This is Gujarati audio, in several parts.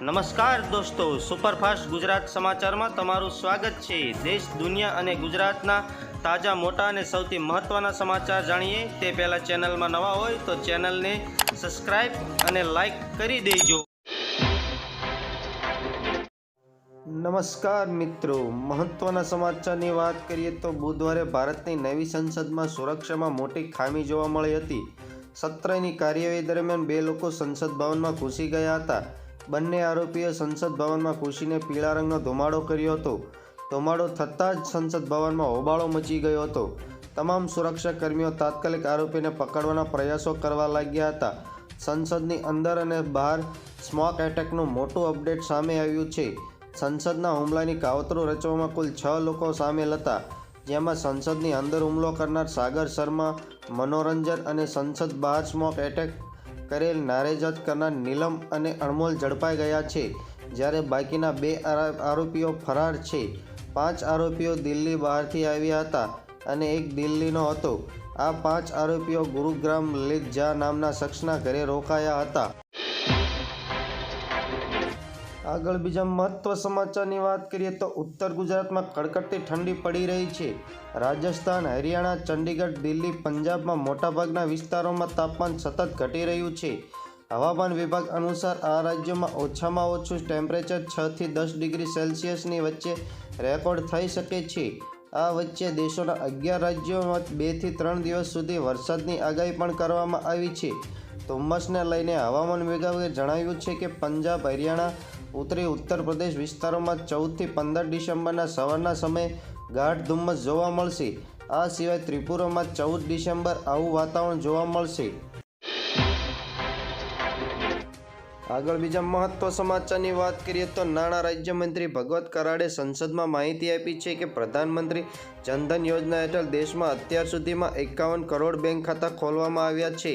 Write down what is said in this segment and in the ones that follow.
નમસ્કાર દોસ્તો, સુપરફાસ્ટ ગુજરાત સમાચારમાં તમારું સ્વાગત છે. દેશ, દુનિયા અને ગુજરાતના તાજા, મોટા અને સૌથી મહત્ત્વના સમાચાર જાણીએ. તે પહેલાં ચેનલમાં નવા હોય તો ચેનલને સબસ્ક્રાઈબ અને લાઈક કરી દેજો. નમસ્કાર મિત્રો, મહત્વના સમાચારની વાત કરીએ તો બુધવારે ભારતની નવી સંસદમાં સુરક્ષામાં મોટી ખામી જોવા મળી હતી. સત્રની કાર્યવાહી દરમિયાન બે લોકો સંસદ ભવનમાં ઘૂસી ગયા હતા. બંને આરોપીએ સંસદ ભવનમાં ઘૂસીને પીળા રંગનો ધુમાડો કર્યો હતો. ધુમાડો થતાં જ સંસદ ભવનમાં હોબાળો મચી ગયો હતો. તમામ સુરક્ષા કર્મીઓ તાત્કાલિક આરોપીને પકડવાના પ્રયાસો કરવા લાગ્યા હતા. સંસદની અંદર અને બહાર સ્મોક એટેકનું મોટું અપડેટ સામે આવ્યું છે. સંસદના હુમલાની કાવતરો રચવામાં કુલ છ લોકો સામેલ હતા, જેમાં સંસદની અંદર હુમલો કરનાર સાગર શર્મા, મનોરંજન અને સંસદ બહાર સ્મોક એટેક કરેલ નારેજત કરનાર નીલમ અને અણમોલ ઝડપાઈ ગયા છે, જ્યારે બાકીના બે આરોપીઓ ફરાર છે. પાંચ આરોપીઓ દિલ્હી બહારથી આવ્યા હતા અને એક દિલ્હીનો હતો. આ પાંચ આરોપીઓ ગુરુગ્રામ ઝા નામના શખ્સના ઘરે રોકાયા હતા. આગળ બીજા મહત્વ સમાચારની વાત કરીએ તો ઉત્તર ગુજરાતમાં કડકડતી ઠંડી પડી રહી છે. રાજસ્થાન, હરિયાણા, ચંડીગઢ, દિલ્હી, પંજાબમાં મોટાભાગના વિસ્તારોમાં તાપમાન સતત ઘટી રહ્યું છે. હવામાન વિભાગ અનુસાર આ રાજ્યોમાં ઓછામાં ઓછું ટેમ્પરેચર છથી દસ ડિગ્રી સેલ્સિયસની વચ્ચે રેકોર્ડ થઈ શકે છે. આ વચ્ચે દેશોના અગિયાર રાજ્યોમાં બેથી ત્રણ દિવસ સુધી વરસાદની આગાહી પણ કરવામાં આવી છે. ધુમ્મસને લઈને હવામાન વિભાગે જણાવ્યું છે કે પંજાબ, હરિયાણા ઉત્તરી ઉત્તર પ્રદેશ વિસ્તારોમાં ચૌદથી પંદર ડિસેમ્બરના સવારના સમયે ગાઢ ધુમ્મસ જોવા મળશે. આ સિવાય ત્રિપુરામાં ચૌદ ડિસેમ્બર આવું વાતાવરણ જોવા મળશે. આગળ બીજા મહત્વ સમાચારની વાત કરીએ તો નાણાં રાજ્યમંત્રી ભગવત કરાડે સંસદમાં માહિતી આપી છે કે પ્રધાનમંત્રી જનધન યોજના હેઠળ દેશમાં અત્યાર સુધીમાં એકાવન કરોડ બેંક ખાતા ખોલવામાં આવ્યા છે.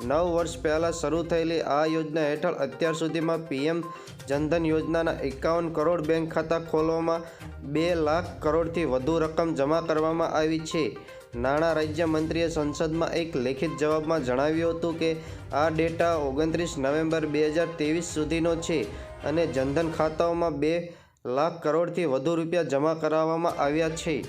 નવ વર્ષ પહેલાં શરૂ થયેલી આ યોજના હેઠળ અત્યાર સુધીમાં પીએમ જનધન યોજનાના એકાવન કરોડ બેંક ખાતા ખોલવામાં બે લાખ કરોડથી વધુ રકમ જમા કરવામાં આવી છે. નાણાં રાજ્યમંત્રીએ સંસદમાં એક લેખિત જવાબમાં જણાવ્યું હતું કે, આ ડેટા ઓગણત્રીસ નવેમ્બર બે હજાર ત્રેવીસ સુધીનો છે અને જનધન ખાતાઓમાં બે લાખ કરોડથી વધુ રૂપિયા જમા કરાવવામાં આવ્યા છે.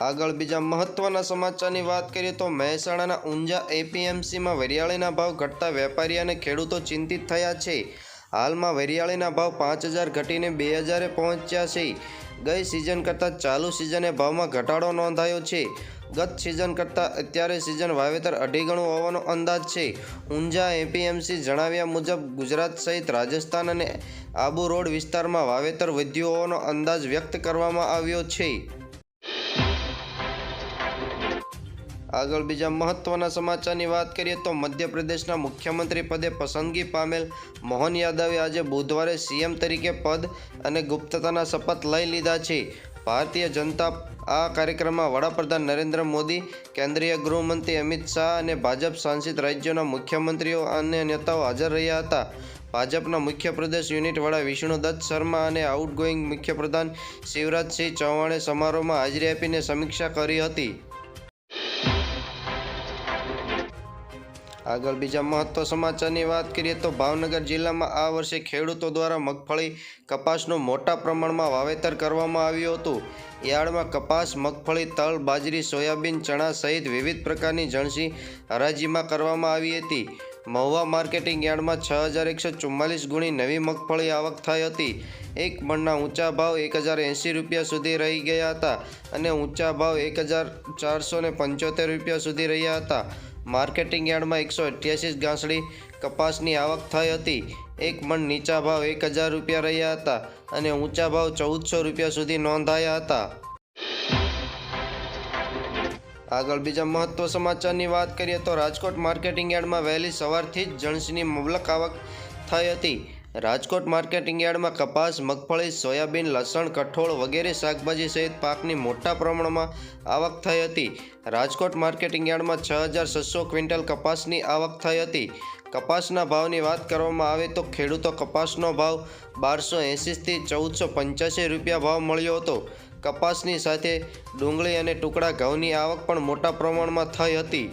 આગળ બીજા મહત્વના સમાચારની વાત કરીએ તો મહેસાણાના ઊંઝા એપીએમસીમાં વરિયાળીના ભાવ ઘટતા વેપારી અને ખેડૂતો ચિંતિત થયા છે. હાલમાં વરિયાળીના ભાવ પાંચ હજાર ઘટીને બે હજારે પહોંચ્યા છે. ગઈ સિઝન કરતાં ચાલુ સિઝને ભાવમાં ઘટાડો નોંધાયો છે. ગત સિઝન કરતાં અત્યારે સિઝન વાવેતર અઢી ગણું હોવાનો અંદાજ છે. ઊંઝા એપીએમસી જણાવ્યા મુજબ, ગુજરાત સહિત રાજસ્થાન અને આબુ રોડ વિસ્તારમાં વાવેતર વધ્યું હોવાનો અંદાજ વ્યક્ત કરવામાં આવ્યો છે. આગળ બીજા મહત્વના સમાચારની વાત કરીએ તો મધ્યપ્રદેશના મુખ્યમંત્રી પદે પસંદગી પામેલ મોહન યાદવે આજે બુધવારે સીએમ તરીકે પદ અને ગુપ્તતાના શપથ લઈ લીધા છે. ભારતીય જનતા આ કાર્યક્રમમાં વડાપ્રધાન નરેન્દ્ર મોદી, કેન્દ્રીય ગૃહમંત્રી અમિત શાહ અને ભાજપ શાસિત રાજ્યોના મુખ્યમંત્રીઓ અને નેતાઓ હાજર રહ્યા હતા. ભાજપના મુખ્ય પ્રદેશ યુનિટ વડા વિષ્ણુદત્ત શર્મા અને આઉટગોઈંગ મુખ્યપ્રધાન શિવરાજસિંહ ચૌહાણે સમારોહમાં હાજરી આપીને સમીક્ષા કરી હતી. આગળ બીજા મહત્વ સમાચારની વાત કરીએ તો ભાવનગર જિલ્લામાં આ વર્ષે ખેડૂતો દ્વારા મગફળી કપાસનું મોટા પ્રમાણમાં વાવેતર કરવામાં આવ્યું હતું. યાર્ડમાં કપાસ, મગફળી, તલ, બાજરી, સોયાબીન, ચણા સહિત વિવિધ પ્રકારની જણસી હરાજીમાં કરવામાં આવી હતી. મહુવા માર્કેટિંગ યાર્ડમાં છ હજાર એકસો ચુમ્માલીસ ગુણી નવી મગફળી આવક થઈ હતી. એક મણના ઊંચા ભાવ એક હજાર એંસી રૂપિયા સુધી રહી ગયા હતા અને ઊંચા ભાવ એક હજાર ચારસો ને પંચોતેર રૂપિયા સુધી રહ્યા હતા. માર્કેટિંગ યાર્ડમાં એકસો અઠ્યાસી ગાંસડી કપાસની આવક થઈ હતી. એક મણ નીચા ભાવ એક હજાર રૂપિયા રહ્યા હતા અને ઊંચા ભાવ ચૌદસો રૂપિયા સુધી નોંધાયા હતા. આગળ બીજા મહત્વ સમાચારની વાત કરીએ તો રાજકોટ માર્કેટિંગ યાર્ડમાં વહેલી સવારથી જ જણસીની મબલક આવક થઈ હતી. રાજકોટ માર્કેટિંગ યાર્ડમાં કપાસ, મગફળી, સોયાબીન, લસણ, કઠોળ વગેરે શાકભાજી સહિત પાકની મોટા પ્રમાણમાં આવક થઈ હતી. રાજકોટ માર્કેટિંગ યાર્ડમાં છ હજાર છસો ક્વિન્ટલ કપાસની આવક થઈ હતી. કપાસના ભાવની વાત કરવામાં આવે તો ખેડૂતો કપાસનો ભાવ બારસો એંસીથી ચૌદસો પંચ્યાસી રૂપિયા ભાવ મળ્યો હતો. કપાસની સાથે ડુંગળી અને ટુકડા ઘઉંની આવક પણ મોટા પ્રમાણમાં થઈ હતી.